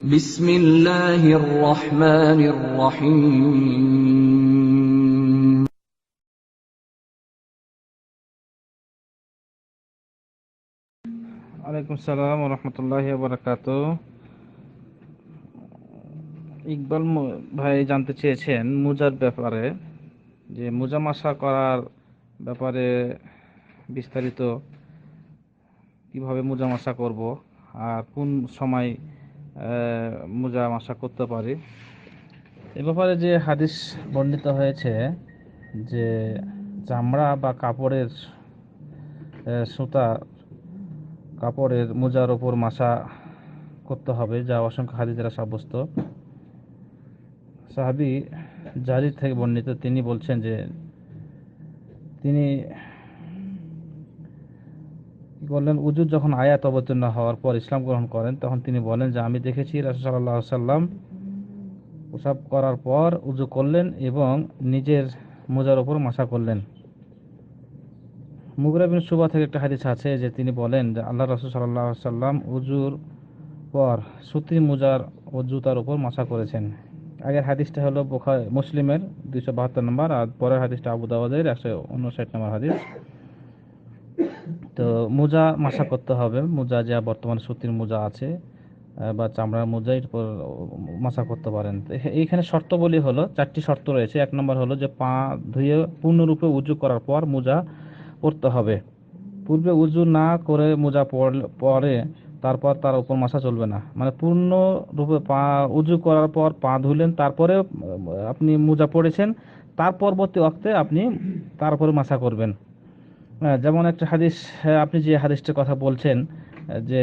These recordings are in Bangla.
বিসমিল্লাহির রহমানির রহিম। আলাইকুম সালাম রহমতুল্লাহ বরাকাত ইকবাল ভাই জানতে চেয়েছেন মুজার ব্যাপারে, যে মোজা মাসা করার ব্যাপারে বিস্তারিত কীভাবে মোজা মুজামাশা করব আর কোন সময় আহ, মুজা মাসা করতে পারি। এ ব্যাপারে যে হাদিস বর্ণিত হয়েছে যে চামড়া বা কাপড়ের সুতা কাপড়ের মোজার ওপর মাসা করতে হবে যা অসংখ্য হাদিস সাব্যস্ত। সাহাবি জারি থেকে বর্ণিত তিনি বলছেন যে তিনি করলেন উজুর যখন আয়াত অবতীর্ণ হওয়ার পর ইসলাম গ্রহণ করেন, তখন তিনি বলেন যে, আমি দেখেছি আলাইহি সাল্লাম প্রসাব করার পর উজু করলেন এবং নিজের মোজার ওপর মাসা করলেন। মুগরা বিন সুবা থেকে একটা হাদিস আছে যে তিনি বলেন যে, আল্লাহ রসুল সাল্লাহ সাল্লাম উজুর পর সুতি মুজার ও জুতার উপর মাসা করেছেন। আগের হাদিসটা হলো বোখা মুসলিমের দুইশো বাহাত্তর নম্বর আর পরের হাদিসটা আবু দাওয়াদের একশো উনষাট নম্বর হাদিস। তো মোজা মাসা করতে হবে। মোজা যা বর্তমানে সুতির মোজা আছে বা চামড়ার মোজা এর উপর মাসা করতে পারেন। এইখানে শর্তবলী হলো, চারটি শর্ত রয়েছে। এক নম্বর হলো যে পা ধুয়ে পূর্ণরূপে উজু করার পর মোজা পরতে হবে। পূর্বে উজু না করে মোজা পরে তারপর তার উপর মাসা চলবে না। মানে পূর্ণ রূপে পা উজু করার পর পা ধুলেন, তারপরে আপনি মোজা পড়েছেন, তার পরবর্তী অক্তে আপনি তার উপরে মাসা করবেন। যেমন একটা হাদিস আপনি যে হাদিসটার কথা বলছেন যে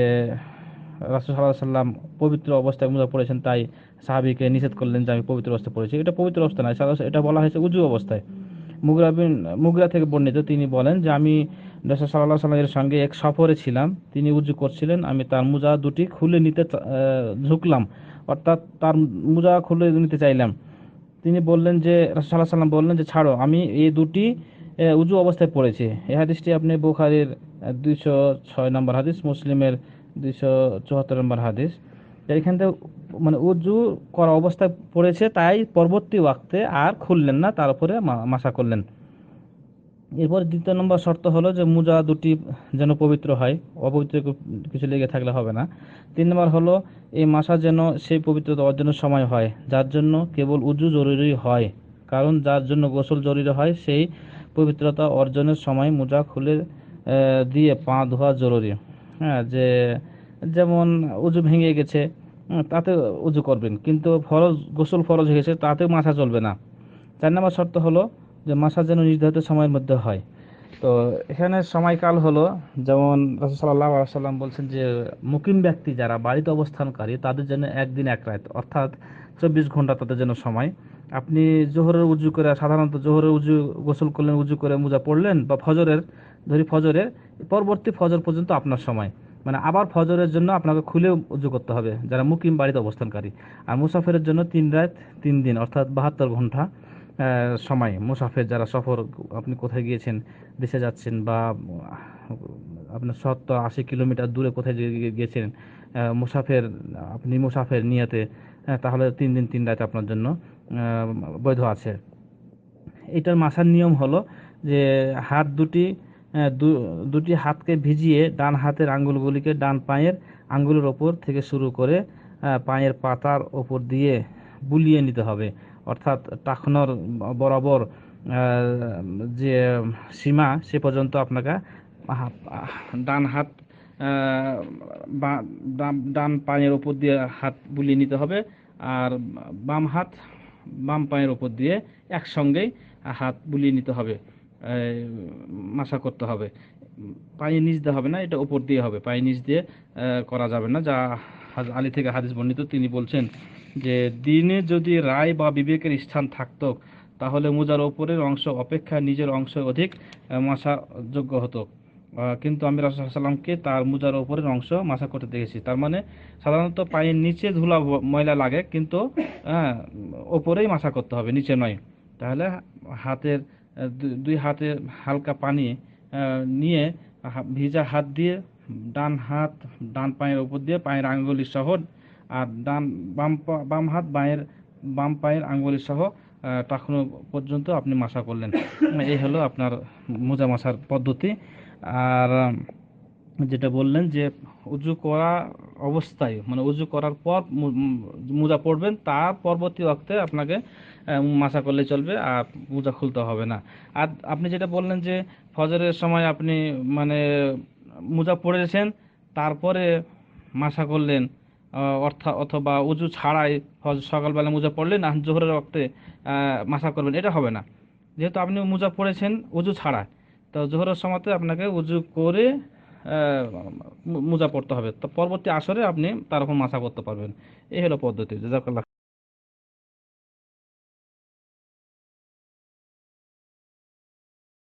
রাসূল আলাইহি সাল্লাম পবিত্র অবস্থায় মোজা পড়েছেন, তাই সাহাবীকে নিষেধ করলেন যে আমি পবিত্র অবস্থায় পড়েছি। এটা পবিত্র অবস্থা নয় এটা বলা হয়েছে উজু অবস্থায়। মুগরা বিন, মুগরা থেকে বর্ণিত তিনি বলেন যে আমি রাসূল আলাইহি সাল্লামের সঙ্গে এক সফরে ছিলাম, তিনি উজু করছিলেন, আমি তার মোজা দুটি খুলে নিতে ঝুঁকলাম, অর্থাৎ তার মোজা খুলে নিতে চাইলাম। তিনি বললেন যে, রাসূল আলাইহি সাল্লাম বললেন যে, ছাড়ো, আমি এই দুটি উজু অবস্থায় পড়েছে। এ হাদিসটি আপনি বুখারীর দুইশো ছয় নম্বর হাদিস, মুসলিমের দুইশো চুয়াত্তর নম্বর হাদিস। এইখান থেকে মানে উজু করা অবস্থায় পড়েছে, তাই পরবর্তী ওয়াক্তে আর খুললেন না, তার উপরে মাসা করলেন। এরপর দ্বিতীয় নম্বর শর্ত হলো যে মোজা দুটি যেন পবিত্র হয়, অপবিত্র কিছু লেগে থাকলে হবে না। তিন নম্বর হলো এই মাসা যেন সেই পবিত্রতা অর্জনের সময় হয়, যার জন্য কেবল উজু জরুরি হয়, কারণ যার জন্য গোসল জরুরি হয়, সেই পবিত্রতা অর্জনের সময় মোজা খুলে দিয়ে পা ধোয়া জরুরি। হ্যাঁ যে, যেমন উজু ভেঙে গেছে তাতে উজু করবেন। কিন্তু ফরজ, গোসল ফরজ হয়ে গেছে তাতে মাসা চলবে না। চার নম্বর শর্ত হলো যে, মাসা যেন নির্ধারিত সময়ের মধ্যে হয়। তো এখানে সময়কাল হলো, যেমন রাসূল সাল্লাল্লাহু আলাইহি সাল্লাম বলছেন যে, মুকিম ব্যক্তি যারা বাড়িতে অবস্থানকারী, তাদের জন্য একদিন এক রাত। অর্থাৎ চব্বিশ ঘণ্টা তাদের জন্য সময়। আপনি জোহরের উজু করে, সাধারণত জোহরের উজু গোসল করলেন, উজু করে মোজা পড়লেন বা ফজরের, ধরি ফজরের, পরবর্তী ফজর পর্যন্ত আপনার সময়। মানে আবার ফজরের জন্য আপনাকে খুলে উজু করতে হবে, যারা মুকিম বাড়িতে অবস্থানকারী। আর মুসাফিরের জন্য তিন রাত, তিন দিন, অর্থাৎ বাহাত্তর ঘণ্টা সময় মুসাফির যারা সফর, আপনি কোথায় গিয়েছেন, দেশে যাচ্ছেন, বা আপনার সত্তর আশি কিলোমিটার দূরে কোথায় গিয়ে- গিয়ে- গিয়েছেন মুসাফের, আপনি মুসাফের নিয়েতে তাহলে তিন দিন, তিন রাত আপনার জন্য বৈধ আছে। এটার মাসার নিয়ম হলো যে হাত দুটি দুটি হাতকে ভিজিয়ে ডান হাতের আঙ্গুলগুলিকে ডান পায়ের আঙ্গুলের ওপর থেকে শুরু করে পায়ের পাতার ওপর দিয়ে বুলিয়ে নিতে হবে। অর্থাৎ টাকনোর বরাবর যে সীমা, সে পর্যন্ত আপনাকে ডান হাত ডান- পায়ের ওপর দিয়ে হাত বুলিয়ে নিতে হবে আর বাম হাত বাম পায়ের ওপর দিয়ে একসঙ্গেই হাত বুলিয়ে নিতে হবে মাসা করতে হবে। পায়ে নিচ দিয়ে হবে না, এটা উপর দিয়ে হবে। পায়ে নিচ দিয়ে করা যাবে না। যা আলী থেকে হাদিস বর্ণিত, তিনি বলছেন যে, দিনে যদি রায় বা বিবেকের স্থান থাকত, তাহলে মোজার ওপরের অংশ অপেক্ষা নিজের অংশ অধিক মাসা যোগ্য হতো। কিন্তু আমি রাসূল সাল্লামকে তার মোজার ওপরের অংশ মাসা করতে দেখেছি। তার মানে সাধারণত পায়ের নিচে ধুলা ময়লা লাগে, কিন্তু হ্যাঁ ওপরেই মাসা করতে হবে, নিচে নয়। তাহলে হাতের দুই হাতে হালকা পানি নিয়ে ভিজা হাত দিয়ে, ডান হাত, ডান পায়ের ওপর দিয়ে পায়ের আঙ্গুলি সহ, আর ডান বাম বাম হাত বাঁয়ের, বাম পায়ের আঙ্গুলি সহ টাকনু পর্যন্ত আপনি মাসা করলেন। এই হলো আপনার মোজা মাসার পদ্ধতি। আর যেটা বললেন যে উজু করা অবস্থায় মানে উজু করার পর মোজা পড়বেন তার পরবর্তী ওয়াক্তে আপনাকে মাসা করলে চলবে আর মোজা খুলতে হবে না। আর আপনি যেটা বললেন যে ফজরের সময় আপনি মানে মোজা পড়েছেন তারপরে মাসা করলেন অর্থাৎ অথবা উজু ছাড়াই সকালবেলা মোজা পড়লেন আর জোহরের আহ, মাসা করবেন এটা হবে না। যেহেতু আপনি মোজা পড়েছেন উজু ছাড়া তো জোহরের সময়তে আপনাকে উজু করে মোজা পড়তে হবে। তো পরবর্তী আসরে আপনি তার উপর মাসা করতে পারবেন। এই হলো পদ্ধতি। জাজাকাল্লাহ